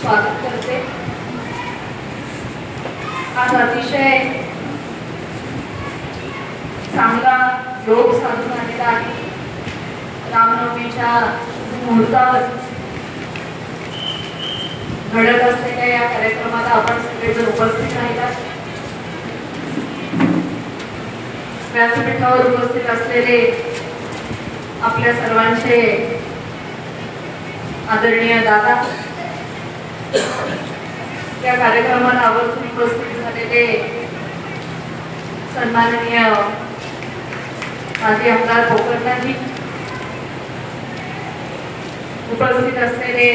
स्वागत करते. आज अतिशय चांगला योग साधून आलेला आहे. रामनवमीच्या मुहूर्तावर घडत असलेल्या या कार्यक्रमाला आपण सगळेजण उपस्थित राहिला व्यासपीठावर उपस्थित असलेले आपल्या सर्वांचे आदरणीय दादा त्या कार्यक्रमाला आवर्जून उपस्थित झालेले सन्माननीय माजी आमदार कोकणजी उपस्थित असलेले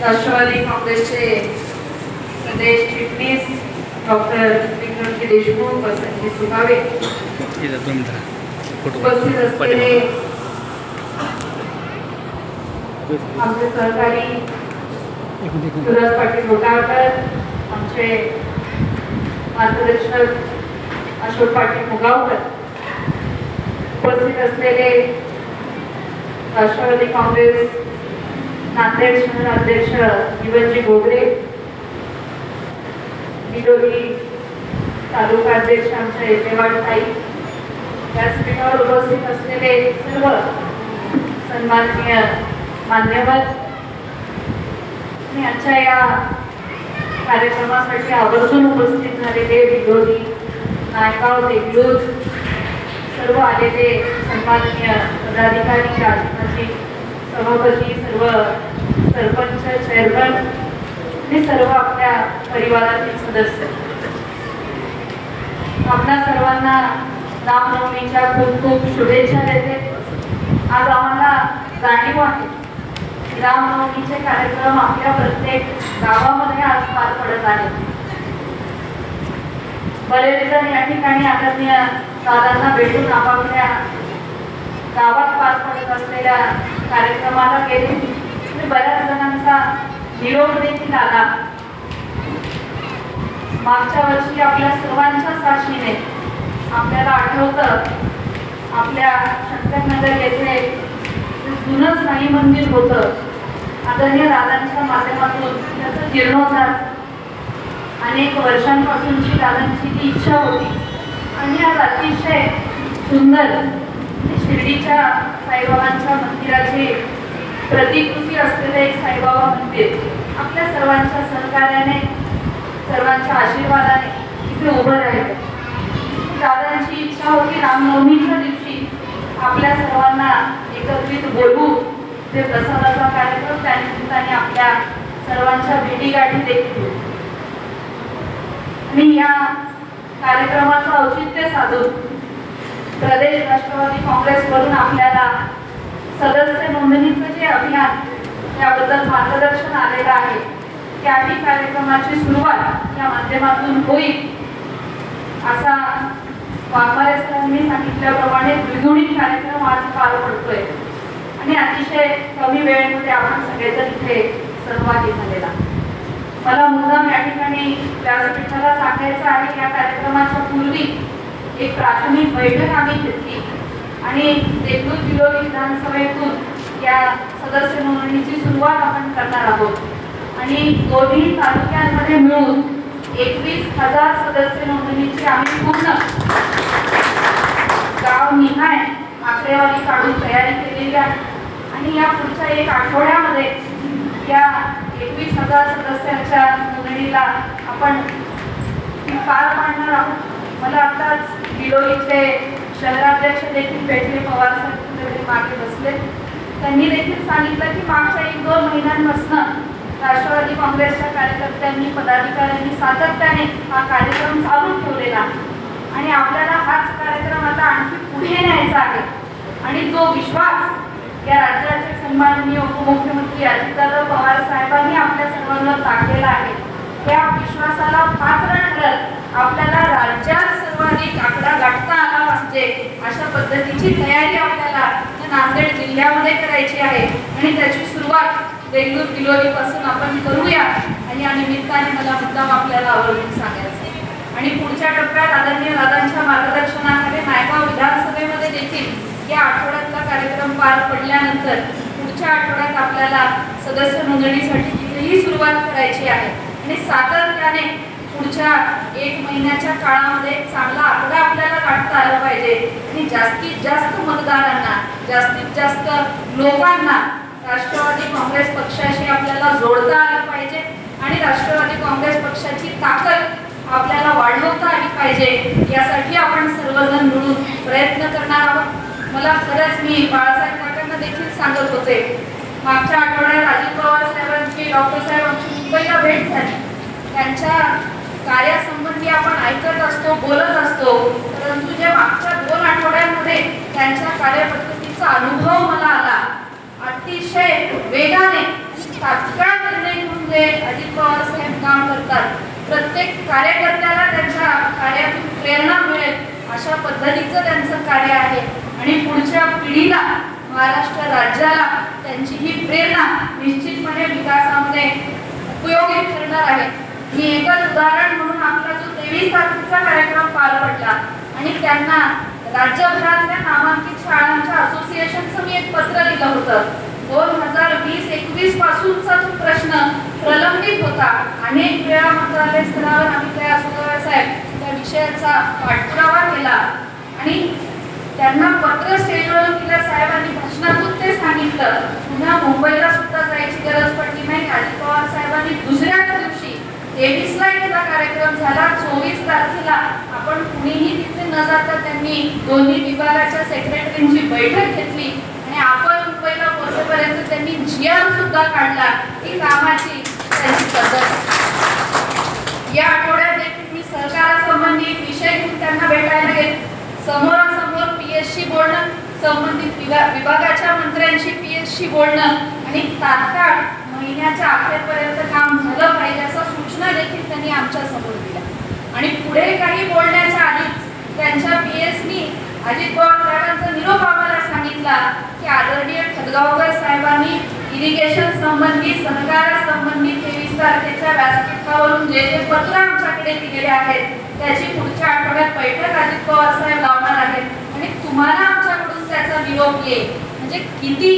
राष्ट्रवादी काँग्रेसचे प्रदेश चिटणीस डॉक्टर विक्रमजी देशमुख वसंतजी सुभावे उपस्थित असलेले आमचे सहकारी सुरज पाटील गोगावकर आमचे मार्गदर्शक अशोक पाटील मुगावकर उपस्थित असलेले राष्ट्रवादी काँग्रेस नांदेड शहर अध्यक्ष जीवनजी गोगरे विरोधी तालुका अध्यक्ष आमच्या येतेवाड ताई व्यासपीठावर उपस्थित असलेले सर्व सन्माननीय मान्यवर मी आजच्या या कार्यक्रमासाठी आवर्जून उपस्थित झालेले विरोधी नायकाव देगलूर सर्व आलेले सन्माननीय पदाधिकारी राजकारणी सभापती सर्व सरपंच चेअरमन आणि सर्व आपल्या परिवारातील सदस्य. आपल्या सर्वांना रामनवमीच्या खूप खूप शुभेच्छा देते. आज आम्हाला जाणीव आहे की कार्यक्रम आपल्या प्रत्येक गावामध्ये आज पार पडत आहेत. बरेचजण या ठिकाणी आदरणीय दादांना भेटून आपापल्या गावात पार पडत असलेल्या कार्यक्रमाला गेले. आणि बऱ्याच जणांचा निरोप देखील आला. मागच्या वर्षी आपल्या सर्वांच्या साक्षीने आपल्याला आठवतं आपल्या शंकरनगर येथे जुनंच नाही साई मंदिर होतं. आदरणीय दादांच्या माध्यमातून त्याचं जीर्णोद्धार अनेक वर्षांपासूनची दादांची ती इच्छा होती. आणि आज अतिशय सुंदर शिर्डीच्या साईबाबांच्या मंदिराचे प्रतिकृती असलेले एक साईबाबा मंदिर आपल्या सर्वांच्या सहकार्याने सर्वांच्या आशीर्वादाने इथे उभं राहिलं. दादांची इच्छा होती रामनवमीच्या दिवशी आपल्या सर्वांना एकत्रित बोलवू. ते प्रसादाचा कार्यक्रम त्या निमित्ताने आपल्या सर्वांच्या भेटीगाठी देखील. मी या कार्यक्रमाचं औचित्य साधून प्रदेश राष्ट्रवादी काँग्रेसकडून आपल्याला सदस्य नोंदणीचं जे अभियान त्याबद्दल मार्गदर्शन आलेलं आहे त्याही कार्यक्रमाची सुरुवात या माध्यमातून होईल असा वाघमारे सरांनी सांगितल्याप्रमाणे द्विगुणित कार्यक्रम आज पार पडतोय. आणि अतिशय कमी वेळेमध्ये आपण सगळेजण इथे सहभागी झालेला. मला मुद्दाम या ठिकाणी व्यासपीठाला सांगायचं आहे की या कार्यक्रमाच्या पूर्वी एक प्राथमिक बैठक आम्ही घेतली. आणि देगलूर विरोधी विधानसभेतून या सदस्य नोंदणीची सुरुवात आपण करणार आहोत. आणि दोन्ही तालुक्यांमध्ये मिळून एकवीस हजार सदस्य नोंदणीची आम्ही पूर्ण गाव निहाय आकडेवारी काढून तयारी केलेली आहे. आणि या पुढच्या एक आठवड्यामध्ये या एकवीस हजार सदस्यांच्या नोंदणीला आपण पार पाडणार आहोत. मला आताच बिलोलीचे शहराध्यक्ष देखील भेटले पवार साहेब मागे बसले. त्यांनी देखील सांगितलं की मागच्या एक दोन महिन्यांपासून राष्ट्रवादी काँग्रेसच्या कार्यकर्त्यांनी पदाधिकाऱ्यांनी सातत्याने हा कार्यक्रम चालू ठेवलेला आणि आपल्याला हाच कार्यक्रम आता आणखी पुढे न्यायचा आहे. आणि जो विश्वास या राज्याचे सन्माननीय उपमुख्यमंत्री अजितदादा पवार साहेबांनी आपल्या सर्वांना टाकलेला आहे. त्या विश्वासाला पात्र ठरत आपल्याला राज्यात सर्वाधिक आकडा गाठता आला पाहिजे अशा पद्धतीची तयारी आपल्याला नांदेड जिल्ह्यामध्ये करायची आहे. आणि त्याची सुरुवात बेंगळूर किलोरीपासून आपण करूया. आणि या निमित्ताने मला मुद्दाम आपल्याला आवर्जून सांगायचं आहे. आणि पुढच्या टप्प्यात आदरणीय दादांच्या मार्गदर्शनाखाली नायगाव विधानसभेमध्ये देखील या आठवड्यातला कार्यक्रम पार पडल्यानंतर पुढच्या आठवड्यात आपल्याला सदस्य नोंदणीसाठी तिथेही सुरुवात करायची आहे. आणि सातत्याने पुढच्या एक महिन्याच्या काळामध्ये चांगला आकडा आपल्याला काढता आला पाहिजे. आणि जास्तीत जास्त मतदारांना जास्तीत जास्त लोकांना राष्ट्रवादी काँग्रेस पक्षाशी आपल्याला जोडता आलं पाहिजे. आणि राष्ट्रवादी काँग्रेस पक्षाची ताकद आपल्याला वाढवता आली पाहिजे. यासाठी आपण सर्वजण मिळून प्रयत्न करणार आहोत. मला खरंच मी बाळासाहेब काकांना देखील सांगत होते. मागच्या आठवड्यात अजित पवार साहेबांची डॉक्टर साहेबांची मुंबईला भेट झाली. त्यांच्या कार्यासंबंधी आपण ऐकत असतो बोलत असतो. परंतु जे मागच्या दोन आठवड्यांमध्ये त्यांच्या कार्यपद्धतीचा अनुभव मला आला अतिशय वेगाने तात्काळ निर्णय घेऊन जे अजित पवार साहेब काम करतात प्रत्येक कार्यकर्त्याला त्यांच्या कार्यातून प्रेरणा मिळेल अशा पद्धतीचं त्यांचं कार्य आहे. आणि पुढच्या पिढीला महाराष्ट्र राज्याला त्यांची ही प्रेरणा निश्चितपणे विकासामध्ये उपयोगी ठरणार आहे. मी एकच उदाहरण म्हणून आपला जो तेवीस तारखेचा कार्यक्रम पार पडला आणि त्यांना राज्यभरातल्या नामांकित शाळांच्या असोसिएशनचं मी एक पत्र लिहिलं होतं. दोन हजार वीस एकवीस पासूनचा तो प्रश्न प्रलंबित होता. अनेक वेळा मंत्रालय स्तरावर आम्ही त्या असतो साहेब त्या विषयाचा पाठपुरावा केला. आणि त्यांना पत्र स्टेजवर तिला साहेबांनी भाषणातून ते सांगितलं. पुन्हा मुंबईला सुद्धा जायची गरज पडली नाही. अजित पवार साहेबांनी दुसऱ्याच दिवशी तेवीसला एकदा कार्यक्रम झाला चोवीस तारखेला. आपण कुणीही तिथे न जाता त्यांनी दोन्ही विभागाच्या सेक्रेटरींची बैठक घेतली. आणि आपण मुंबईला पोहोचेपर्यंत त्यांनी जी आर सुद्धा काढला. ही कामाची त्यांची पद्धत. या आठवड्यात देखील मी सहकारासंबंधी विषय घेऊन त्यांना भेटायला गेले समोर संबंधित विभागाच्या मंत्र्यांशी पी एस बोलणं आणि तात्काळ महिन्याच्या अखेरपर्यंत काम झालं पाहिजे असं सूचना देखील त्यांनी आमच्यासमोर दिल्या. आणि पुढे काही बोलण्याच्या आधीच त्यांच्या पी एसनी अजित पवार साहेबांचा निरोप आम्हाला सांगितला की आदरणीय खदगावकर साहेबांनी इरिगेशन संबंधी सहकारासंबंधी तेवीस तारखेच्या व्यासपीठावरून जे जे पत्र आमच्याकडे दिलेले आहेत त्याची पुढच्या आठवड्यात बैठक अजित पवार साहेब लावणार आहेत आणि तुम्हाला फॉलोअप येईल म्हणजे किती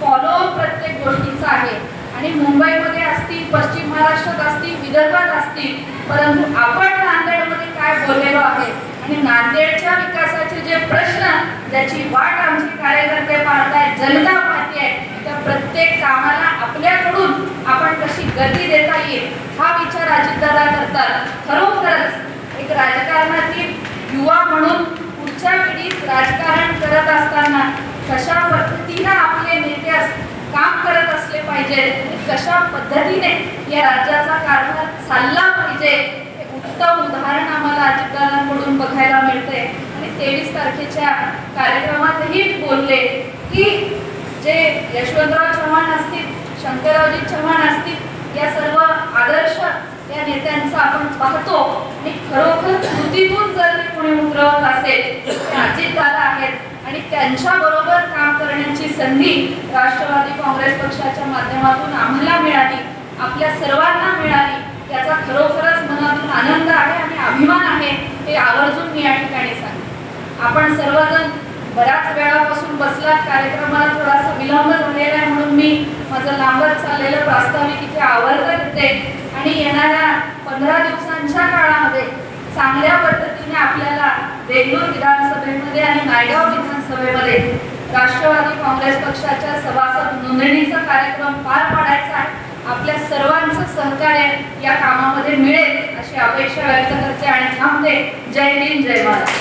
फॉलोअप प्रत्येक गोष्टीचा आहे. आणि मुंबईमध्ये असतील पश्चिम महाराष्ट्रात असतील विदर्भात असतील परंतु आपण नांदेडमध्ये काय बोललेलो आहे? आणि नांदेडच्या विकासाचे जे प्रश्न ज्याची वाट आमचे कार्यकर्ते पाहतायत जनता पाहते त्या प्रत्येक कामाला आपल्याकडून आपण कशी गती देता येईल हा विचार अजितदादा करतात. खरोखरच एक राजकारणातील युवा म्हणून पुढच्या पिढीत राजकारण करत असताना कशा पद्धतीनं आपले नेते काम करत असले पाहिजेत आणि कशा पद्धतीने या राज्याचा कारभार चालला पाहिजे हे उत्तम उदाहरण आम्हाला अजितदादांकडून बघायला मिळते आणि तेवीस तारखेच्या कार्यक्रमातही बोलले की जे यशवंतराव चव्हाण असतील शंकररावजी चव्हाण असतील या सर्व आदर्श या नेत्यांचा आपण पाहतो. आणि खरोखर कृतीतून जर ते कोणी उतरवत असेल ते अजितदादा आहेत. आणि त्यांच्या बरोबर काम करण्याची संधी राष्ट्रवादी काँग्रेस पक्षाच्या माध्यमातून आम्हाला मिळाली आपल्या सर्वांना मिळाली. त्याचा खरोखरच मनातून आनंद आहे आणि अभिमान आहे हे आवर्जून मी या ठिकाणी सांगते आपण सर्वजण बऱ्याच वेळापासून बसलात कार्यक्रमाला थोडासा विलंब झालेला आहे म्हणून मी माझं लांबत चाललेलं प्रास्ताविक इथे आवर्त देते. आणि येणाऱ्या पंधरा दिवसांच्या काळामध्ये चांगल्या पद्धतीने आपल्याला देगलूर विधानसभेमध्ये आणि नायगाव विधानसभेमध्ये राष्ट्रवादी काँग्रेस पक्षाच्या सभासद नोंदणीचा कार्यक्रम पार पाडायचा आहे. आपल्या सर्वांचं सहकार्य या कामामध्ये मिळेल अशी अपेक्षा व्यक्त करते आणि थांबते. जय हिंद जय महाराज